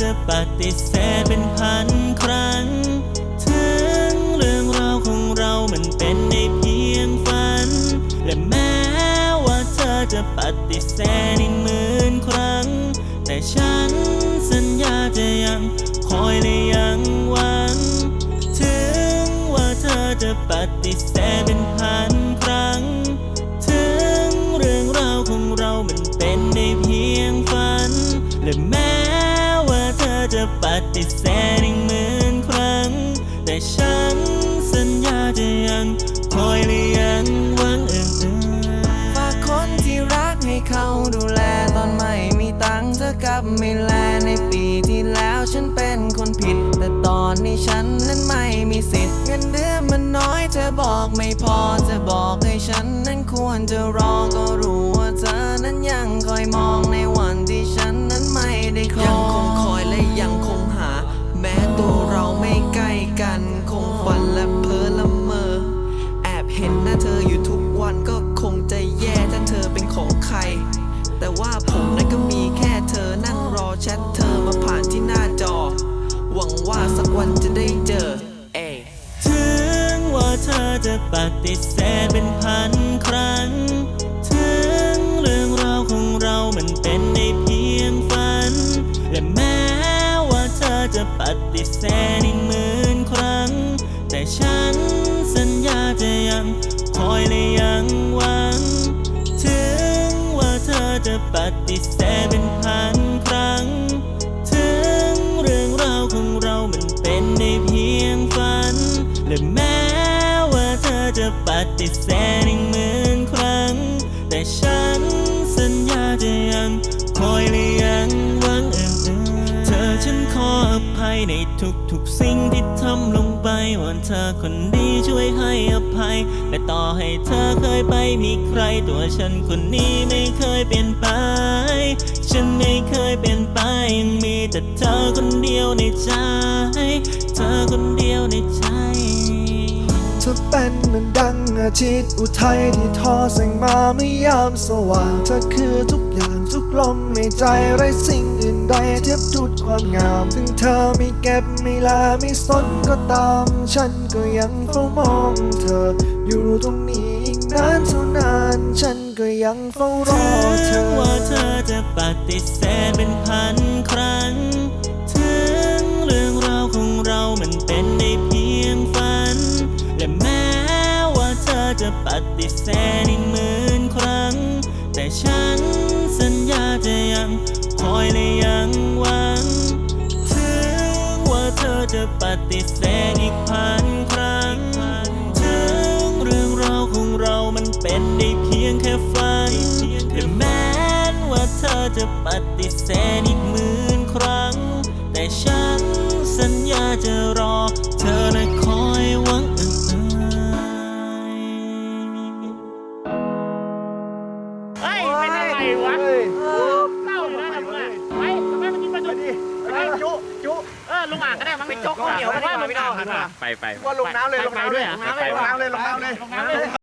จะปฏิเสธเป็นพันครั้ง ถึงเรื่องราวของเรามันเป็นในเพียงฝัน และแม้ว่าเธอจะปฏิเสธอีกหมื่นครั้ง แต่ฉันสัญญาจะยังคอย ปฏิเสธอีกหมื่นครั้ง แต่ฉันสัญญาจะยังคอยและยังหวังเอื่นฝากคนที่รักให้เขาดูแลตอนไม่มีตังค์เธอกลับไม่แลในปีที่แล้วฉันเป็นคนผิด แต่ตอนนี้ฉันนั้นไม่มีสิทธิ์เงินเดือนมันน้อยเธอบอกไม่พอเธอบอกให้ฉันนั้นควรจะรอก็รู้ว่าเธอนั้นยังคอยมอง ฏิเสธเป็นพันครั้ง ถึงเรื่องราวของเรามันเป็นได้เพียงฝัน และแม้ว่าเธอจะปฏิเสธอีกหมื่นครั้ง แต่ฉันสัญญาจะยังคอยและยังหวัง ถึงว่าเธอจะปฏิเสธเป็นพัน ปฏิเสธอีกหมื่นครั้ง แต่ฉันสัญญาจะยังคอยและยังหวังเอื่นๆเธอฉันขออภัยในทุกๆสิ่งที่ทำลงไปวันเธอคนดีช่วยให้อภัย และต่อให้เธอเคยไปมีใคร ตัวฉันคนนี้ไม่เคยเปลี่ยนไป ฉันไม่เคยเปลี่ยนไปยังมีแต่เธอคนเดียวในใจ เธอคนเดียวในใจ เธอเป็นเหมือนดังอาทิตย์อุทัยที่ทอแสงมาไม่ยามสว่างเธอคือทุกอย่างทุกลมในใจไรสิ่งอื่นใดเทียบทุดความงาม ถึงเธอไม่เก็บไม่ลาไม่สนก็ตาม ฉันก็ยังเฝ้ามองเธอ อยู่ตรงนี้อีกนานเท่านาน ฉันก็ยังเฝ้ารอเธถึงอว่าเธอจะปฏิเสธเป็นพัน ฏิเสธอีกหมื่นครั้ง แต่ฉันสัญญาจะยังคอยและยังหวัง ถึงว่าเธอจะปฏิเสธอีกพันครั้ง ถึงเรื่องราวของเรามันเป็นได้เพียงแค่ฝันและแม้ว่าเธอจะปฏิเสธอีกหมื่นครั้ง แต่ฉันสัญญาจะรอ วะเล่าอยู่นะทำไมไปทำไมมันกินปลาดุกไปจุจุเออลงอ่างก็ได้มั้งไปจกข้าวเหนียวกันว่าลงอ่างดีกว่าไปไปว่าลงน้ำเลยลงน้ำเลยไปด้วยเหรอลงน้ำเลยลงน้ำเลยลงน้ำเลยลงน้ำเลย